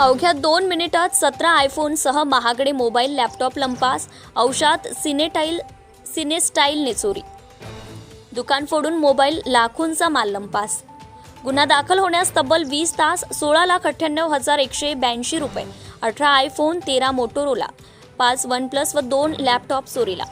अवघ्या दोन मिनिटात सतरा आयफोनसह महागडे मोबाईल लॅपटॉप लंपास औषात सिनेटाईल सिनेस्टाईलने चोरी दुकान फोडून मोबाईल लाखोंचा माल लंपास गुन्हा दाखल होण्यास तब्बल वीस तास सोळा लाख अठ्ठ्याण्णव हजार एकशे ब्याऐंशी रुपये अठरा आयफोन तेरा मोटोरोला पाच वन प्लस व दोन लॅपटॉप चोरीला.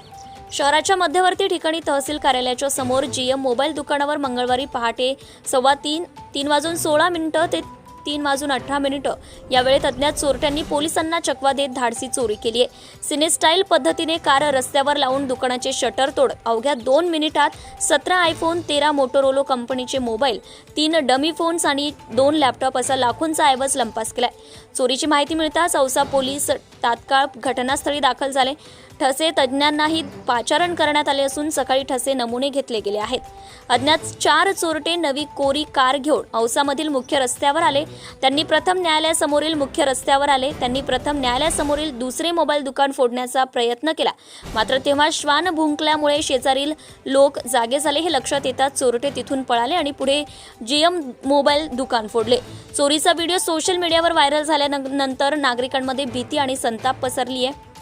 शहराच्या मध्यवर्ती ठिकाणी तहसील कार्यालयाच्या समोर जीएम मोबाईल दुकानावर मंगळवारी पहाटे सव्वा तीन तीन वाजून सोळा मिनिटं ते तीन वाजून अठरा मिनिटं. यावेळेत अज्ञात चोरट्यांनी पोलिसांना चकवा देत धाडसी चोरी केली आहे. सिनेस्टाईल पद्धतीने कार रस्त्यावर लावून दुकानाचे शटर तोड. अवघ्या दोन मिनिटात सतरा आयफोन तेरा मोटोरोलो कंपनीचे मोबाईल तीन डमी फोन्स आणि दोन लॅपटॉप असा लाखोंचा ऐवज लंपास केलाय. चोरीची माहिती मिळताच औसा पोलीस तात्काळ घटनास्थळी दाखल झाले. ठसे तज्ज्ञांनाही पाचारण करण्यात आले असून सकाळी ठसे नमुने घेतले गेले आहेत. अज्ञात चार चोरटे नवी कोरी कार घेऊन औसामधील मुख्य रस्त्यावर आले. त्यांनी प्रथम न्यायालयासमोरील मुख्य रस्त्यावर आले. त्यांनी प्रथम न्यायालयासमोरील दुसरे मोबाईल दुकान फोडण्याचा प्रयत्न केला. मात्र तेव्हा श्वान भुंकल्यामुळे शेजारील लोक जागे झाले हे लक्षात येताच चोरटे तिथून पळाले आणि पुढे जीएम मोबाईल दुकान फोडले. चोरीचा व्हिडिओ सोशल मीडियावर व्हायरल झाल्यानंतर नागरिकांमध्ये भीती आणि संताप पसरली आहे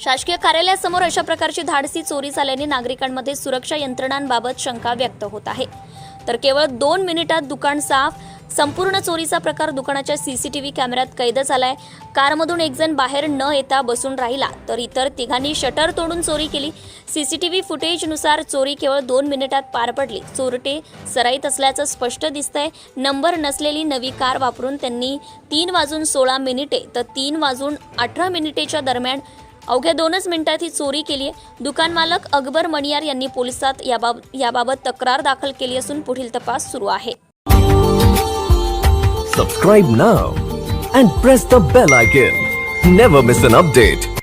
शासकीय कार्यालयासमोर अशा प्रकारची धाडसी चोरी झाल्याने नागरिकांमध्ये सुरक्षा यंत्रणांबाबत शंका व्यक्त होत आहे. तर केवळ दोन मिनिटात दुकान साफ संपूर्ण चोरीचा प्रकार दुकानाच्या सीसीटीव्ही कॅमेऱ्यात कैद झालाय. कारमधून एक जण बाहेर न येता बसून राहिला तर इतर तिघांनी शटर तोडून चोरी केली. सीसीटीव्ही फुटेजनुसार चोरी केवळ दोन मिनिटात पार पडली. चोरटे सराईत असल्याचं स्पष्ट दिसतंय. नंबर नसलेली नवी कार वापरून त्यांनी तीन वाजून सोळा मिनिटे तर तीन वाजून अठरा मिनिटेच्या दरम्यान अवघ्या दोनच मिनिटात ही चोरी केली आहे. दुकान मालक अकबर मणियार यांनी पोलिसात याबाब याबाबत तक्रार दाखल केली असून पुढील तपास सुरू आहे. Subscribe now and press the bell icon never miss an update